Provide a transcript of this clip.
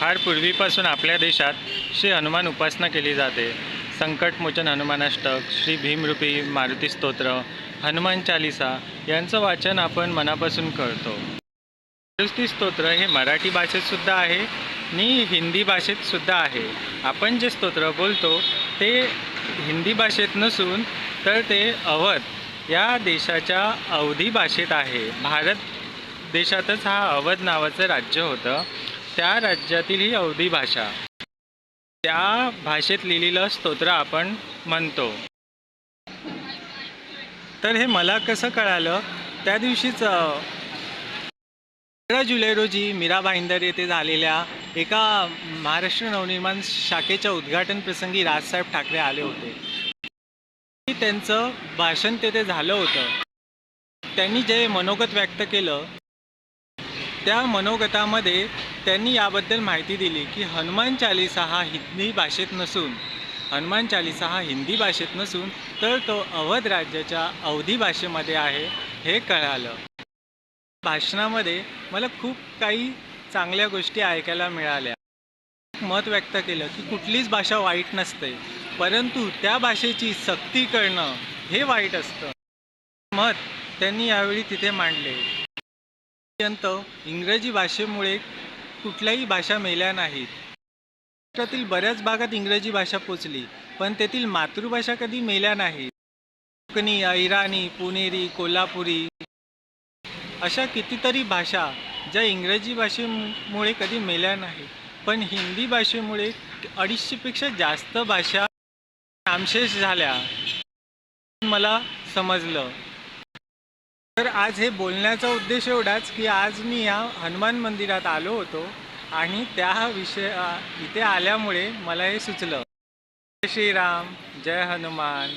फार पूर्वीपासून आपल्या देशात श्री हनुमान उपासना केली जाते. संकटमोचन हनुमानाष्टक श्री भीमरूपी मारुती स्तोत्र हनुमान चालिसा यांचं वाचन आपण मनापासून करतो. मारुती स्तोत्र हे मराठी भाषेतसुद्धा आहे आणि हिंदी भाषेतसुद्धा आहे. आपण जे स्तोत्र बोलतो ते हिंदी भाषेत नसून तर ते अवध या देशाच्या अवधी भाषेत आहे. भारत देशातच हा अवध नावाचं राज्य होतं. त्या राज्यातील ही अवधी भाषा. त्या भाषेत लिहिलेलं स्तोत्र आपण म्हणतो. तर हे मला कसं कळालं? त्या दिवशीच अकरा जुलै रोजी मीरा भाईंदर येथे झालेल्या एका महाराष्ट्र नवनिर्माण शाखेच्या उद्घाटन प्रसंगी राजसाहेब ठाकरे आले होते. त्यांचं भाषण तेथे झालं होतं. त्यांनी जे मनोगत व्यक्त केलं त्या मनोगतामध्ये त्यांनी याबद्दल माहिती दिली की हनुमान चालिसा हा हिंदी भाषेत नसून हनुमान चालिसा हा हिंदी भाषेत नसून तर तो अवध राज्याच्या अवधी भाषेमध्ये आहे हे कळालं. भाषणामध्ये मला खूप काही चांगल्या गोष्टी ऐकायला मिळाल्या. मत व्यक्त केलं की कुठलीच भाषा वाईट नसते परंतु त्या भाषेची सक्ती करणं हे वाईट असतं. मत त्यांनी यावेळी तिथे मांडले. अत्यंत इंग्रजी भाषेमुळे कुठल्याही भाषा मेल्या नाहीत. महाराष्ट्रातील बऱ्याच भागात इंग्रजी भाषा पोचली पण तेथील मातृभाषा कधी मेल्या नाहीत. कोकणी इराणी पुणेरी कोल्हापुरी अशा कितीतरी भाषा ज्या इंग्रजी भाषेमुळे कधी मेल्या नाही पण हिंदी भाषेमुळे अडीचशेपेक्षा जास्त भाषा नामशेष झाल्या. मला समजलं. तर आज हे बोलण्याचा उद्देश एवढाच की आज मी या हनुमान मंदिरात आलो होतो आणि त्या विषय इथे आल्यामुळे मला हे सुचलं. जय श्रीराम जय हनुमान.